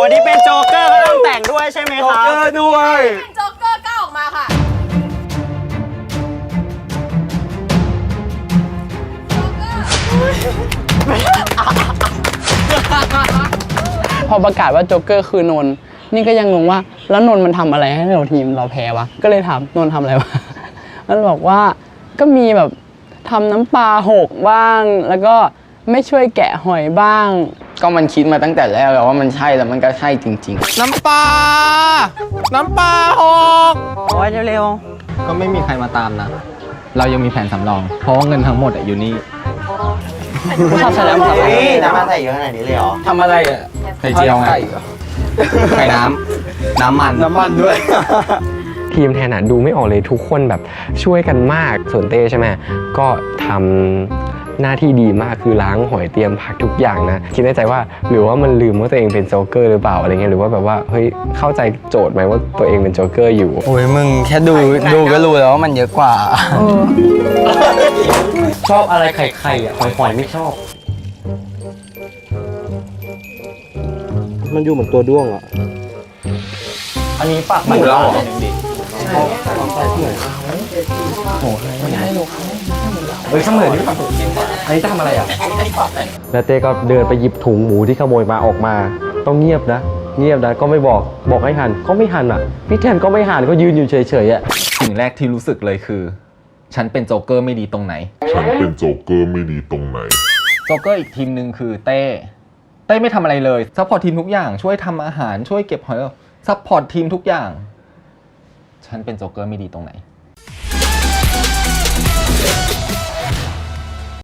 คนที่เป็นโจ๊กเกอร์ก็ต้องแต่งด้วยใช่ไหมครับเออด้วยเป็นโจ๊กเกอร์ก้าวออกมาค่ะโจ๊กเกอร์ พอประกาศว่าโจ๊กเกอร์คือนนท์นี่ก็ยังงงว่า แล้วนนท์มันทำอะไรให้เราทีมเราแพ้วะ ก็เลยถามนนท์ทำอะไรวะ มันบอกว่าก็มีแบบทำน้ำปลาหกบ้าง แล้วก็ไม่ช่วยแกะหอยบ้าง ก็มันคิดมาตั้งแต่แรกแล้วว่ามันใช่แล้วมันก็ใช่จริงๆน้ำปลา น้ำปลาหกโอ้ยเร็วก็ไม่มีใครมาตามนะ เรายังมีแผนสำรอง เพราะว่าเงินทั้งหมดอะอยู่นี่ผู้ชอบใช้แล้วมั้งๆเฮ้ยน้ำมันใส่เยอะขนาดนี้เลยเหรอทำอะไรอะไข่เจียวไง ไข่น้ำ น้ำมัน น้ำมันด้วย ทีมแทนอะดูไม่ออกเลยทุกคนแบบช่วยกันมากส่วนเต้ใช่ไหมก็ทำ หน้าที่ดีมากคือล้างหอยเตรียมผักทุกอย่างนะ คิดในใจว่าหรือว่ามันลืมว่าตัวเองเป็นโจ๊กเกอร์หรือเปล่าอะไรเงี้ยหรือว่าแบบว่าเฮ้ยเข้าใจโจทย์ไหมว่าตัวเองเป็นโจ๊กเกอร์อยู่ โอ้ยมึงแค่ดูดูก็รู้แล้วว่ามันเยอะกว่า ชอบอะไรไข่ไข่อะหอยหอยไม่ชอบ มันอยู่เหมือนตัวด้วงอะ อันนี้ปากหมูเรา เหรอเฮ้ยช่างเหมือนนี่อันนี้จะทำอะไรอะแล้วเต้ก็เดินไปหยิบถุงหมูที่ขโมยมาออกมา ต้องเงียบนะ เงียบนะก็ไม่บอกบอกให้หันก็ไม่หันอะ พี่แทนก็ไม่หันก็ยืนอยู่เฉยๆอะสิ่งแรกที่รู้สึกเลยคือ ฉันเป็นโจ๊กเกอร์ไม่ดีตรงไหน ฉันเป็นโจ๊กเกอร์ไม่ดีตรงไหน โจ๊กเกอร์อีกทีมหนึ่งคือเต้ เต้ไม่ทำอะไรเลยซัพพอร์ตทีมทุกอย่างช่วยทำอาหารช่วยเก็บหอยซัพพอร์ตทีมทุกอย่าง ฉันเป็นโจ๊กเกอร์ไม่ดีตรงไหน